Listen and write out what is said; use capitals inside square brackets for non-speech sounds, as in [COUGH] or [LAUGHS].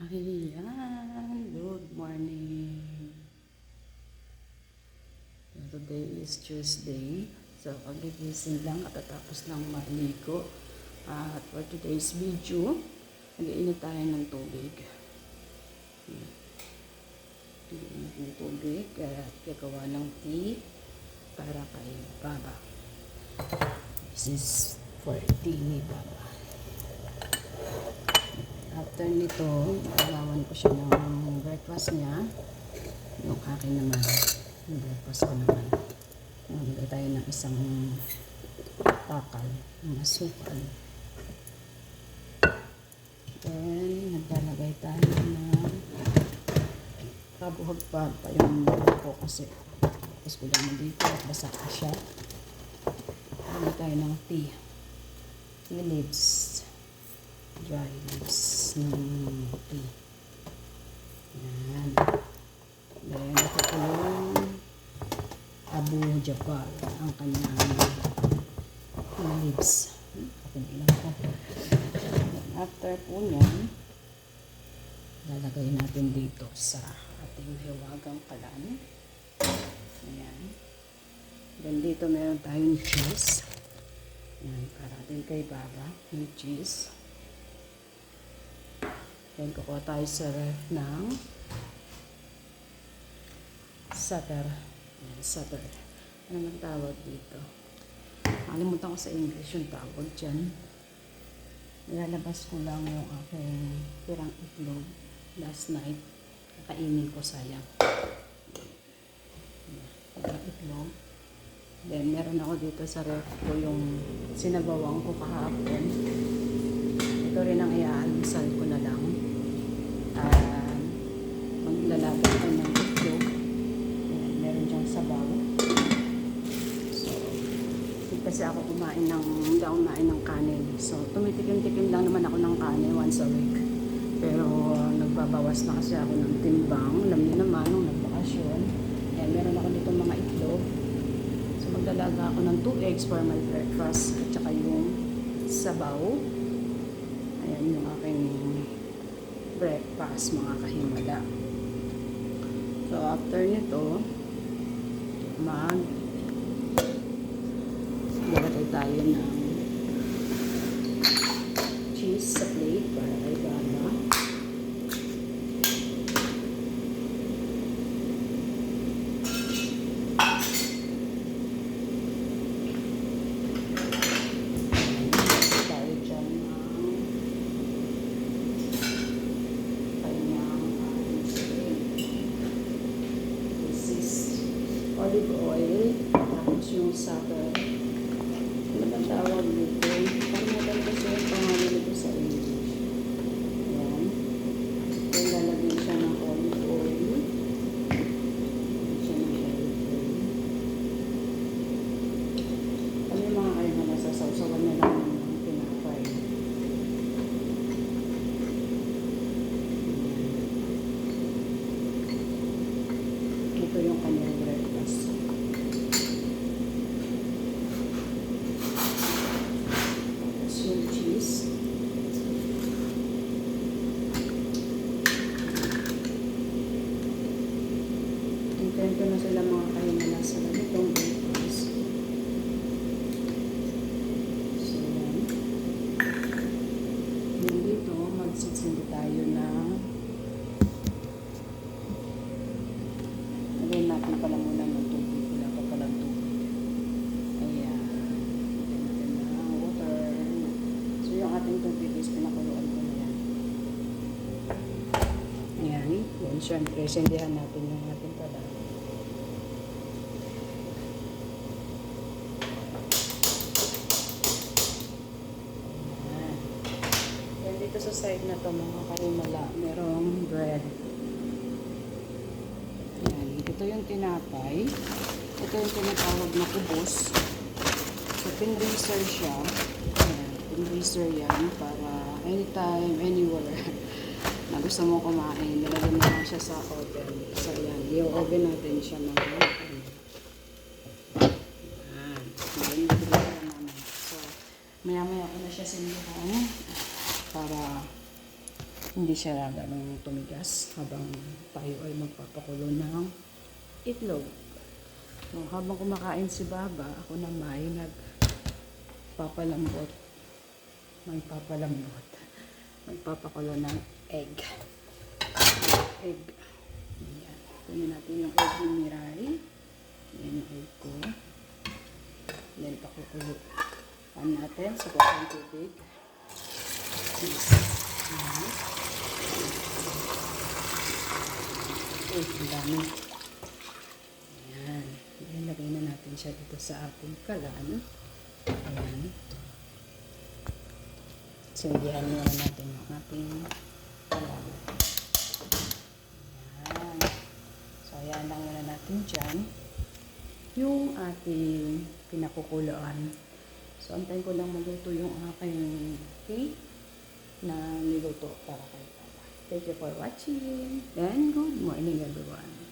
Ayan, good morning. Today is Tuesday. So, kagigising lang at tatapos ng maligo. At for today's video, nag-iinit tayo ng tubig. Nag-iinit ng tubig at gagawa ng tea para kay Baba. This is for tea ni Baba. After nito, magawan ko siya ng breakfast niya. Yung akin naman, yung breakfast ko naman. Magbigay tayo ng isang takal, ng asukal. Then, naglalagay tayo ng kabuhagpag pa yung buhok ko kasi tapos ko lang dito at basa pa siya. Lagay tayo ng tea. Tea leaves dry leaves ng. Yan. Then, ito po yung Abu Jabal, ang kanyang tea leaves. Ilan ko. After po niyan, lalagay natin dito sa ating hiwagang kalan. Ayan. Then dito meron tayong cheese. Ayan, para din kay Baba, yung cheese. Then, kukuha tayo sa ref ng sutter. Ayan, sutter. Ano man tawag dito? Nakalimutan ko sa English yung tawag dyan. Nilalabas ko lang yung aking pirang itlog last night. Kakainin ko sayang. Ayan, Pirang itlog. Then, meron ako dito sa ref ko yung sinabawang ko kahapon. Ito rin ang iaalisal ko na lang. Maglalabas ko ng itlog. Ayan, meron diyang sabaw. So, kasi ako kumain ng, hindi ako kumain ng kanin. So, tumitikim-tikim lang naman ako ng kanin once a week. Pero, uh, nagbabawas na kasi ako ng timbang. Alam niyo naman, nung nagbakasyon. Ayan, meron ako dito mga itlog. So, magdalaga ako ng 2 eggs for my breakfast. At saka yung sabaw. Ayan yung aking breakfast, mga kahimala. So, after nito, mag lalagay tayo ng cheese sa plate para kay Gama. Lagay tayo dyan ng kanyang This is olive oil. Tapos yung sugar. Ano ba tawag dito? Ko siya yung pangalan nito sa English. Ayan. Then lalagyan siya ng olive oil. Lagyan siya ng olive oil. Ano yung mga kayo na nasasawsawan na lang ng pinapay. Ito yung kanyang breakfast. Tapos yung cheese. Ko na sila mga kahinala sa ganitong breakfast. So, yan. Then dito, magsisindi tayo ng Lagyan natin pala muna ng tubig. Wala pa palang tubig. Ayan. Lagyan natin ng water. So, yung ating tubig is pinakuluan ko na yan. Ayan. Then, syempre, sindihan natin yung ating pala. Ayan. Then, sa side na to mga karimala, merong bread. Ayan, ito yung tinapay. Ito yung tinatawag na kubos. So, pinreaser siya. Ayan, pinreaser yan para anytime, anywhere [LAUGHS] na gusto mo kumain. Nalagyan mo lang siya sa oven. So, ayan, i-oven natin siya mga Ayan. Ayan, namin. So, maya-maya ko na siya sindihan para hindi siya ganong tumigas habang tayo ay magpapakulo ng itlog. So, habang kumakain si Baba, ako naman ay nagpapalambot. May papalambot. Magpapakulo ng egg. Egg. Ayan. Kunin natin yung egg ni Mirai. Ayan yung egg ko. Then, pakukulo. Pan natin sa bukang tubig. Ayan. Uy, ang dami. Ayan. Ayan, lagay na natin siya dito sa ating kalan. Ayan. Sindihan muna natin yung ating kalan. Ayan. So, ayan lang muna natin dyan. Yung ating pinakukuloan. So, antayin ko lang maluto yung aking cake na niluto para kay Papa. Thank you for watching and good morning everyone.